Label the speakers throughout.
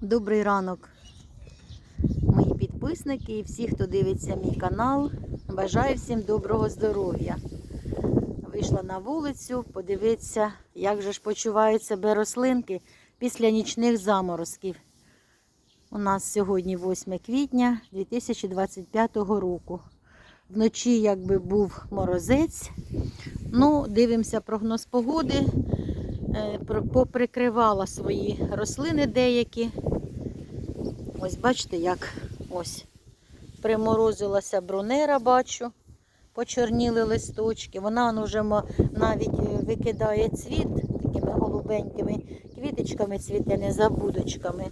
Speaker 1: Добрий ранок, мої підписники і всі, хто дивиться мій канал. Бажаю всім доброго здоров'я. Вийшла на вулицю, подивитися, як же ж почувають себе рослинки після нічних заморозків. У нас сьогодні 8 квітня 2025 року. Вночі якби був морозець. Ну, дивимося прогноз погоди. Е, поприкривала свої рослини деякі. Ось бачите, як ось приморозилася брунера, бачу, почорніли листочки. Вона вже навіть е, викидає цвіт такими голубенькими квіточками, цвіте незабудочками.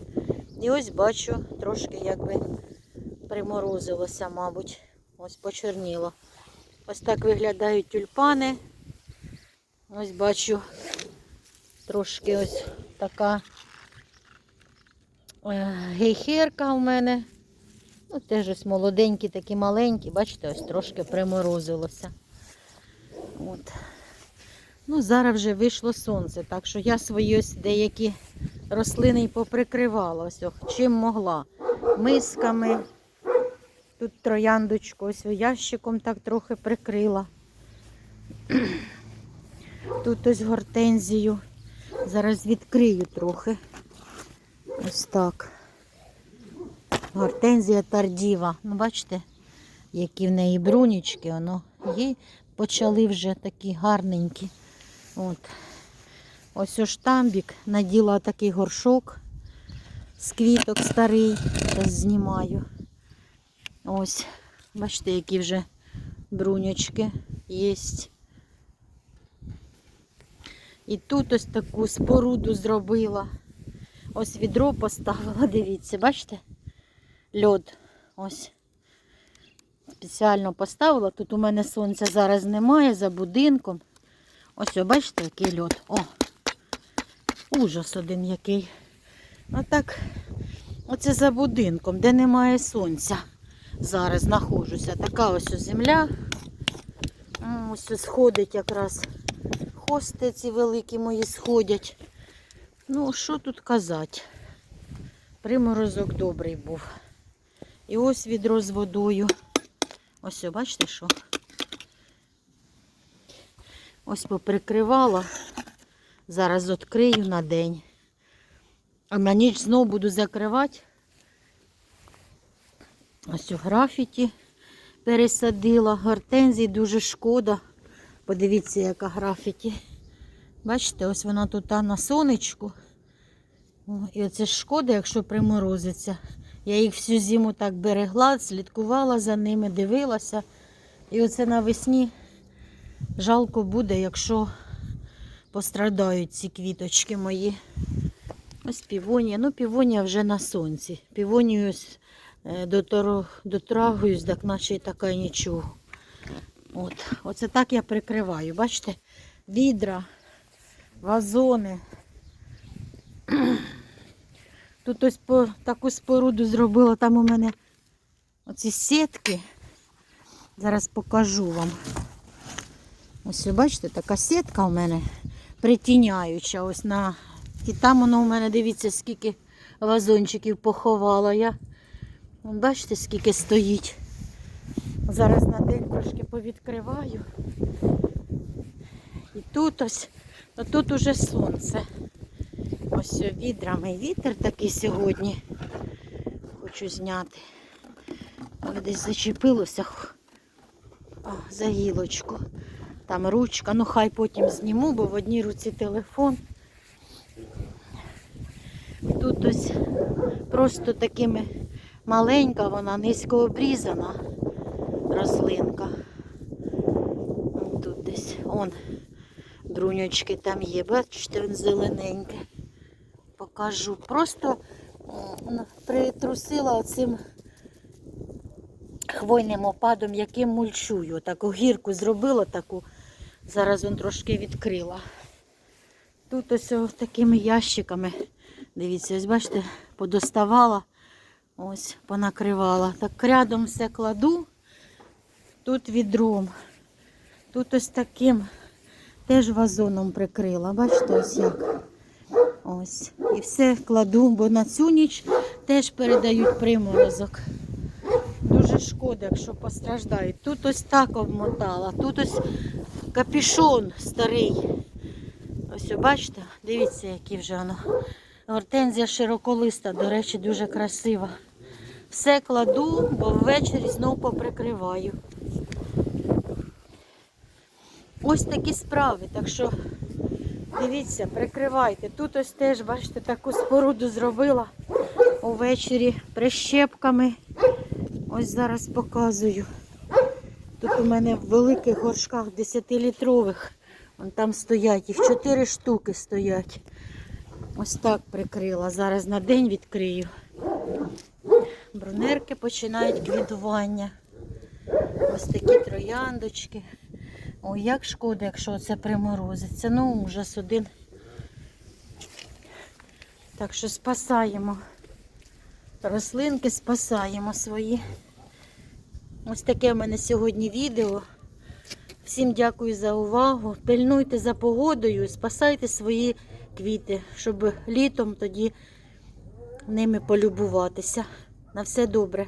Speaker 1: І ось бачу, трошки якби приморозилося, мабуть. Ось почорніло. Ось так виглядають тюльпани. Ось бачу трошки ось така е, гейхерка у мене. Ну, теж ось молоденькі, такі маленькі, бачите, ось трошки приморозилося. От. Ну, зараз вже вийшло сонце, так що я свої ось деякі рослини й поприкривала, ось чим могла. Мисками. Тут трояндочку ось ящиком так трохи прикрила. Тут ось гортензію. Зараз відкрию трохи. Ось так. Гортензія тардіва. Ну, бачите, які в неї брунічки, воно є. Почали вже такі гарненькі. От. Ось у штамбік наділа такий горшок з квіток старий. Зараз знімаю. Ось, бачите, які вже брунючки є. І тут ось таку споруду зробила. Ось відро поставила, дивіться, бачите? Льод. Ось. Спеціально поставила. Тут у мене сонця зараз немає за будинком. Ось, бачите, який льод. О! Ужас один який. Отак. Оце за будинком, де немає сонця. Зараз знаходжуся. Така ось земля. Ось сходить якраз хости ці великі мої сходять. Ну, що тут казати? Приморозок добрий був. І ось відро з водою. Ось, бачите, що? Ось поприкривала. Зараз відкрию на день. А на ніч знову буду закривати. Ось у графіті пересадила. Гортензій дуже шкода. Подивіться, яка графіті. Бачите, ось вона тут на сонечку. О, І оце шкода, якщо приморозиться. Я їх всю зиму так берегла, слідкувала за ними, дивилася. І оце навесні жалко буде, якщо пострадають ці квіточки мої. Ось півонія. Ну, півонія вже на сонці. Півонію е, дотрагуюсь, так наче і така нічого. От. Оце так я прикриваю. Бачите? Відра, вазони. Тут ось таку споруду зробила. Там у мене оці сітки. Зараз покажу вам. Ось бачите, така сітка у мене притіняюча. Ось на... І там воно у мене, дивіться, скільки вазончиків поховала я. Бачите, скільки стоїть. Зараз на день трошки повідкриваю. І тут ось, а тут уже сонце. Ось відрами вітер такий сьогодні. Хочу зняти. Але десь зачепилося О, за гілочку. Там ручка. Ну хай потім зніму, бо в одній руці телефон. Тут ось просто такими маленька вона, низько обрізана рослинка. Тут десь он бруньочки там є, бачите, він зелененьке. Покажу. Просто притрусила цим хвойним опадом, яким мульчую. Таку гірку зробила таку. Зараз він трошки відкрила. Тут ось такими ящиками. Дивіться, ось бачите, подоставала, ось понакривала. Так рядом все кладу. Тут відром. Тут ось таким теж вазоном прикрила. Бачите, ось як. Ось. І все кладу, бо на цю ніч теж передають приморозок. Дуже шкода, якщо постраждають. Тут ось так обмотала, тут ось капішон старий. Ось бачите, дивіться, які вже воно. Гортензія широколиста, до речі, дуже красива. Все кладу, бо ввечері знов поприкриваю. Ось такі справи. Так що дивіться, прикривайте. Тут ось теж, бачите, таку споруду зробила увечері прищепками. Ось зараз показую. Тут у мене в великих горшках 10-літрових. Вон там стоять, їх 4 штуки стоять. Ось так прикрила. Зараз на день відкрию. Брунерки починають квітування. Ось такі трояндочки. Ой, як шкода, якщо це приморозиться. Ну, ужас один. Так що спасаємо. Рослинки спасаємо свої. Ось таке в мене сьогодні відео. Всім дякую за увагу. Пильнуйте за погодою, спасайте свої квіти, щоб літом тоді ними полюбуватися. На все добре.